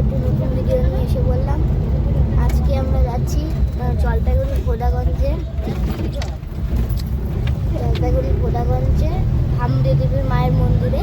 একটু নতুন দিকে এসে বললাম। আজকে আমরা যাচ্ছি জলপাইগুড়ি ভোদাগঞ্জে। জলপাইগুড়ি ভোদাগঞ্জে হামদে দেবীর মায়ের মন্দিরে।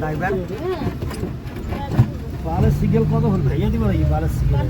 ডাইবেন পারে সিগেল কত হল? ভাইয়া দিব নাকি? পারে সিগেল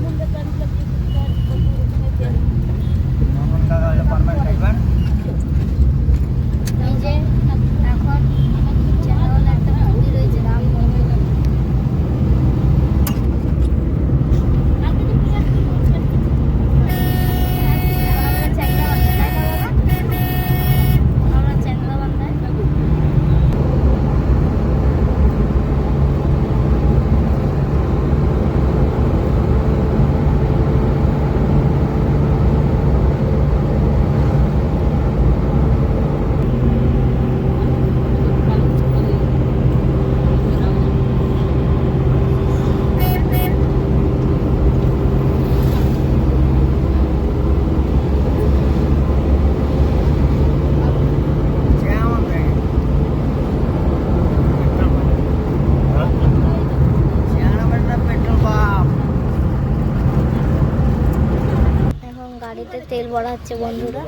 যাচ্ছে বন্ধুরা।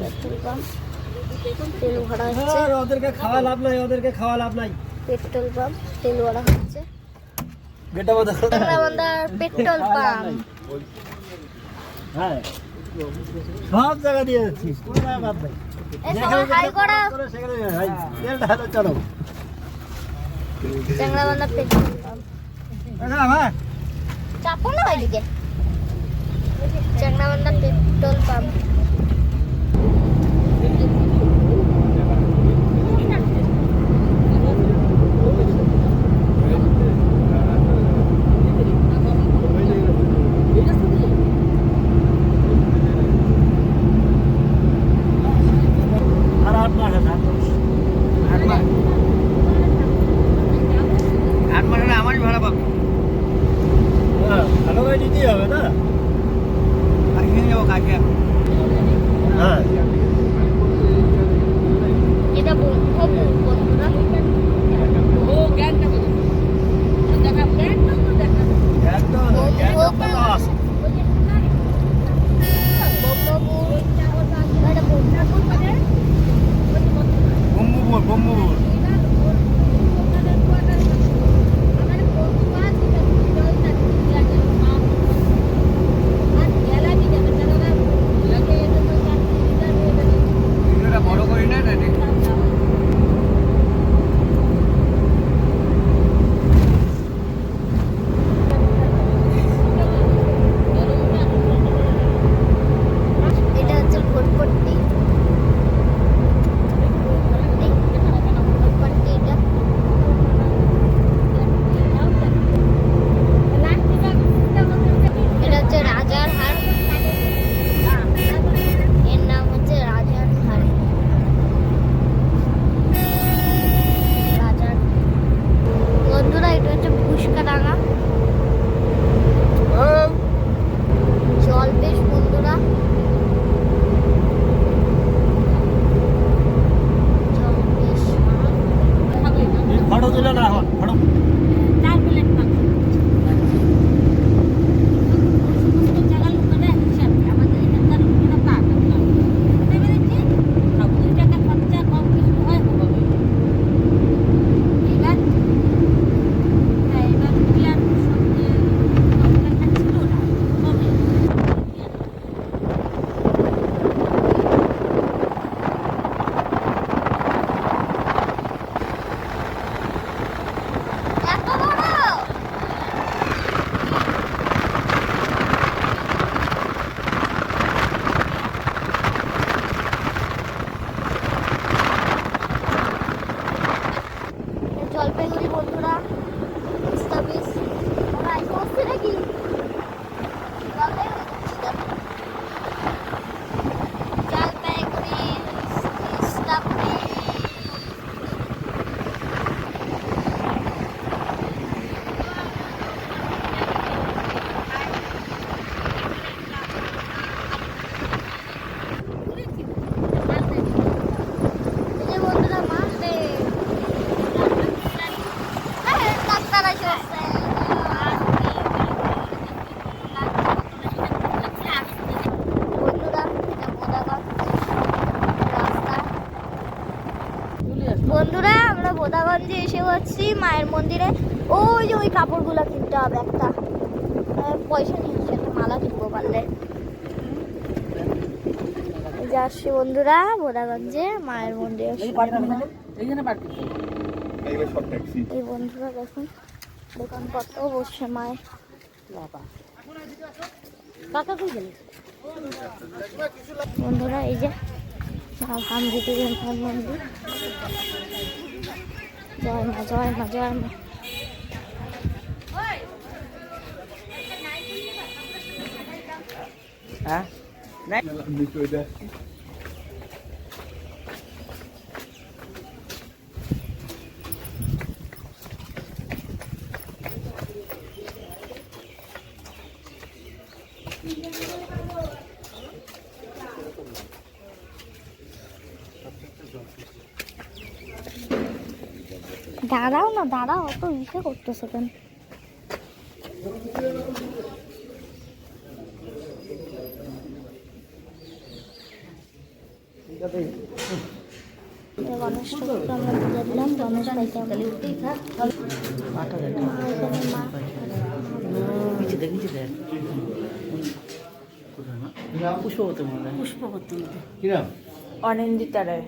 Petrol pump. তেল ভরা হ্যাঁ, হচ্ছে। ওদেরকে খাওয়া লাভ নাই ওদেরকে খাওয়া লাভ নাই। পেট্রোল পাম্প তেল ভরা হচ্ছে। Petrol pump. হ্যাঁ। সব জায়গা দিয়ে যাচ্ছিস চলো। Petrol pump. হ্যাঁ। চাপো না చంద్రవంద పెట్రోల్ పంప్ হচ্ছি মায়ের মন্দিরে। ওই যে ওই কাপড়গুলো কিনতে হবে একটা। পয়সা নিয়েছি একটা মালা কিনবো পারলে। যাচ্ছি বন্ধুরা বোদাগঞ্জে মায়ের মন্দিরে এই বন্ধুরা দেখুন দোকানপত্র বসছে মায়ের। বাবা। কাকা বন্ধুরা এই যে মন্দির। rồi mà rồi mà rồi mà hả? Đấy দাদা অত ইসে করতেছে কেন? পুষ্পবতী রায়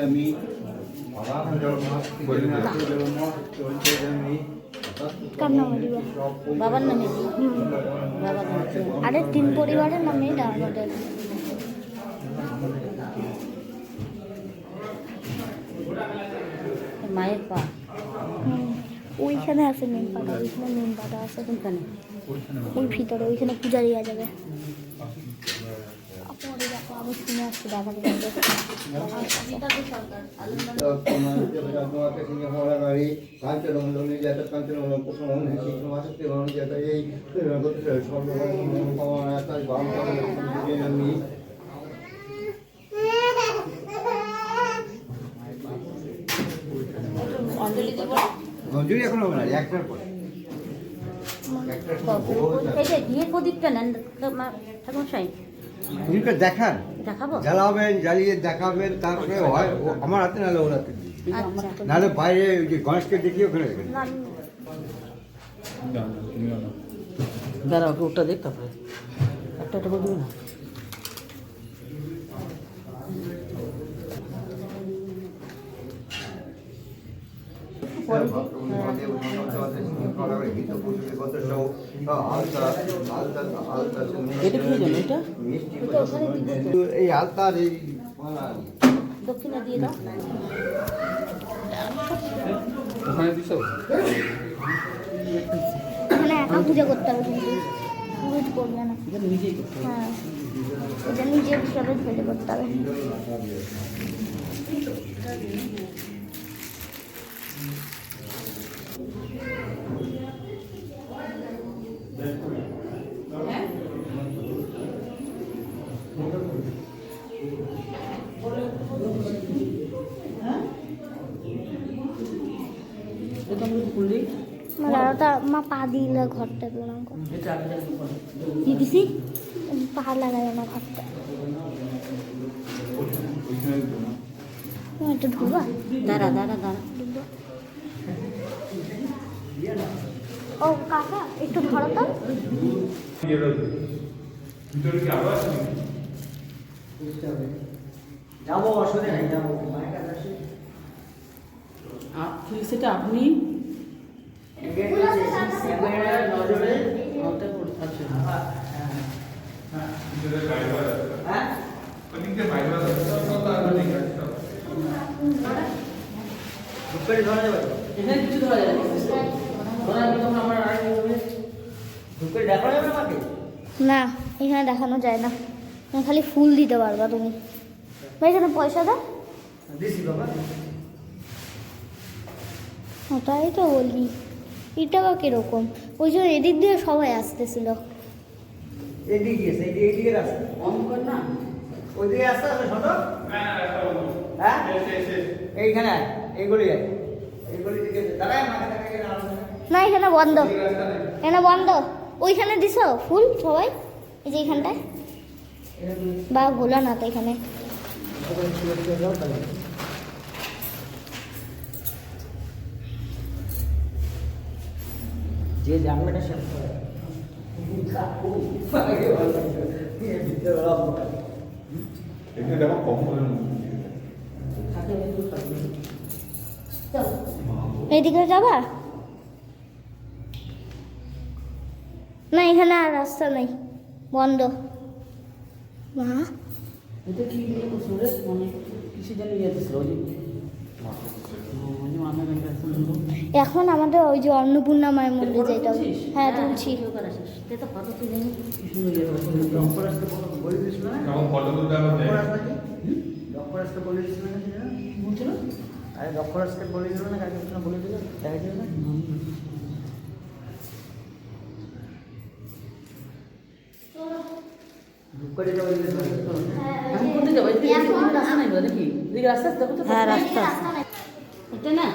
আমি কার নামে দিবা বাবার নামে। বাবার আরে তিন পরিবারের নামে এটা আমাদের মায়ের পা। ওইখানে আছে নিম পাতা ওইখানে নিম পাতা আছে। কোনখানে ওই ভিতরে ওইখানে পূজা দেওয়া যাবে। পরে দেখো আমি শুনে আসছি দেখাতে যাবে আমি অঞ্জলি দেবো মঞ্জুরি এখন হবে না একটার পরে। ঘিয়ের প্রদীপটা নেন ঠাকুর সাই প্রদীপটা দেখান। দেখাবো? জ্বালাবেন জ্বালিয়ে দেখাবেন তারপরে হয় ও আমার হাতে নাহলে ওর হাতে। আচ্ছা। নাহলে বাইরে ওই যে গণেশকে দেখিয়ে ওখানে রেখে দিন। না, আমি- দাঁড়া ওটা দেখ তারপরে। একটা একটা করে দিবি না এটা কি জানো এটা এই আলতার এই দক্ষিণা দিয়ে দাও। এখানে একা পূজা করতে হবে কিন্তু। পুরোহিত করবে না। এটা নিজেই করতে হবে। হ্যাঁ। এটা নিজের হিসাবে ফেলে করতে হবে এটা আমরা কি করলি দাদাটা মা পা দিলে ঘরটা প্রণাম কর। এটা কি দিছি পা লাগাই না ঘরটা। একটু ঢুকবা দাঁড়া দাঁড়া দাঁড়া। ও কাকা একটু ধরো তো। যাব অসুবিধা নেই যাব। মায়ের কাছে সেটা আপনি না। এখানে দেখানো যায় না। খালি ফুল দিতে পারবা তুমি। ভাই এখানে পয়সা দাও। দিছি বাবা। ওটাই তো বলি। এটা বা কীরকম? ওই জন্য এদিক দিয়ে সবাই আসতেছিল। এদিকে না। হ্যাঁ এইখানে গলি গলি দিকে দাঁড়ায় গেলে আলাদা। না এখানে বন্ধ। এখানে বন্ধ। ওইখানে দিছ ফুল সবাই? এই যে এখানটায় বা ভোলা না তো এখানে। যে জানলাটা শেষ করে। এইদিকে যাবা? না এখানে আর রাস্তা নেই। বন্ধ। মা? এটা কি মানে কিসে জানি ইয়ে দিছিল ওই যে মামা একটা শুনলো এখন আমাদের ওই যে অন্নপূর্ণা মায়ের মন্দির যেটা হ্যাঁ তুলছি। সে তো ফটো তুলে। নি কি সুন্দর ইয়ে করে বলে বলে না আরে ডক্টর বলে দিল কাকে বলে দিল দেখা হ্যাঁ রাস্তা এটা না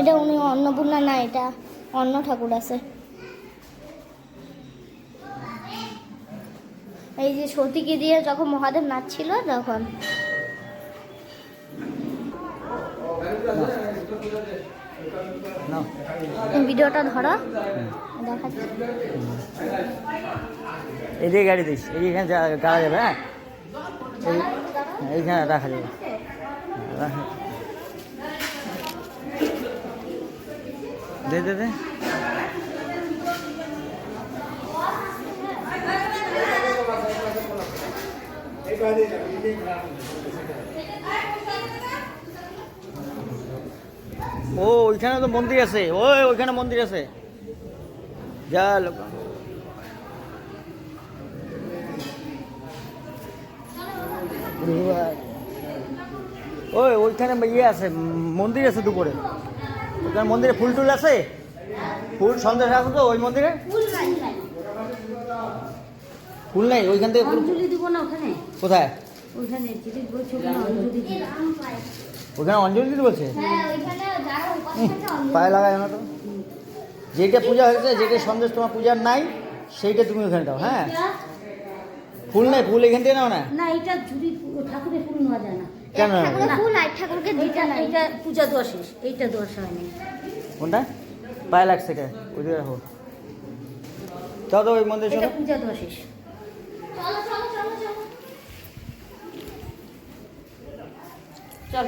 এটা উনি অন্নপূর্ণা, না, এটা অন্ন ঠাকুর আছে। এই যে সতীকে দিয়ে যখন মহাদেব নাচছিল তখন। ভিডিওটা ধরো। দেখাচ্ছি। এদিকে গাড়ি দিস এইখানে গাড়া যাবে হ্যাঁ? এই- এইখানে রাখা যাবে। রাখা- দে দে। দে ও ওইখানে তো মন্দির আছে। ওই ওইখানে মন্দির আছে। যা লোক। ওই ওইখানে ইয়ে আছে মন্দির আছে দুপুরে। ওইখানে মন্দিরে ফুল টুল আছে? ফুল সন্দেশ আছে তো ওই মন্দিরে? ফুল নেই ওইখান থেকে কোথায়? বলছো ওখানে অঞ্জলি দিতে বলছে? হ্যাঁ ওইখানে যারা উপাস আছে অঞ্জলি পায়ে লাগায় না তো? যেটা পূজা হয়েছে যেটা সন্দেশ তোমার পূজার নাই সেইটা তুমি ওখানে দাও হ্যাঁ? ফুল নেই ফুল এখান থেকে নাও না? না এটা ঝুড়ি ঠাকুরের ফুল নেওয়া যায় না। কেন ফুল আর ঠাকুরকে দিতে এইটা নাই। পূজা শেষ এইটা হয়নি কোনটা? পায়ে লাগছে কে? ওই দিকে রাখো। চলো তো ওই মন্দির এটা চলো। পূজা দেওয়া শেষ চলো চলো চলো চলো। চল।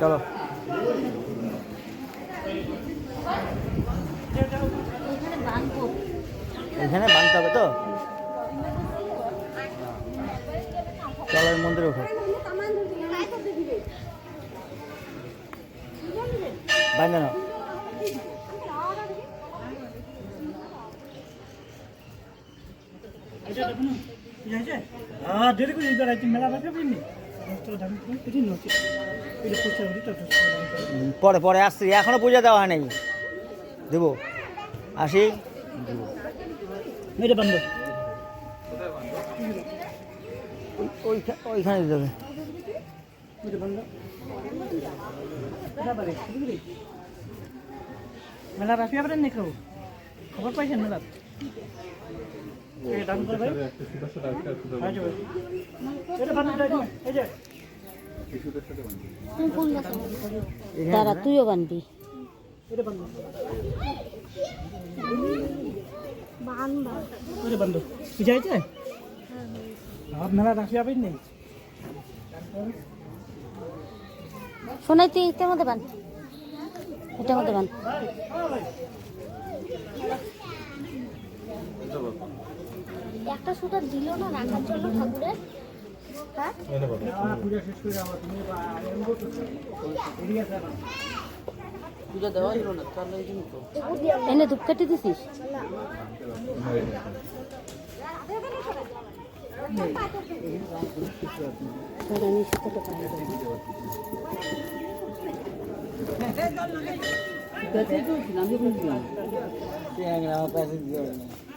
চলো। এখানে বাঁধতে হবে তো? চলো মন্দিরে উঠো। বাঁধে হ্যাঁ দেরি করে মেলা বাসা পাইনি এটি এটা পরে পরে আসছি। এখনও পূজা দেওয়া হয় নাই দেবো। আসি। এটা বন্ধ ওই- ওইখা- ওইখানে দিতে হবে এটা মেলা রাফিয়া পারেন নাকি কেউ? খবর পাইছেন মেলা ভাই। হ্যাঁ এটা বন্ধ এই যে। দাঁড়া তুইও বানবি। আপনারা নেই। শোনাই তুই এটার মধ্যে বান। এটার মধ্যে বান। একটা সুতা দিল না রাখার জন্য ঠাকুরের? হ্যাঁ। এনে ধূপকাঠি দিছিস? তোর আমি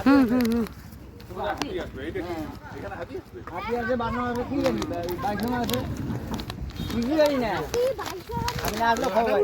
হুম হুম হুম। হাতি আছে বানর আছে কি জানি বাইক আছে কিছু না আসলে খবর।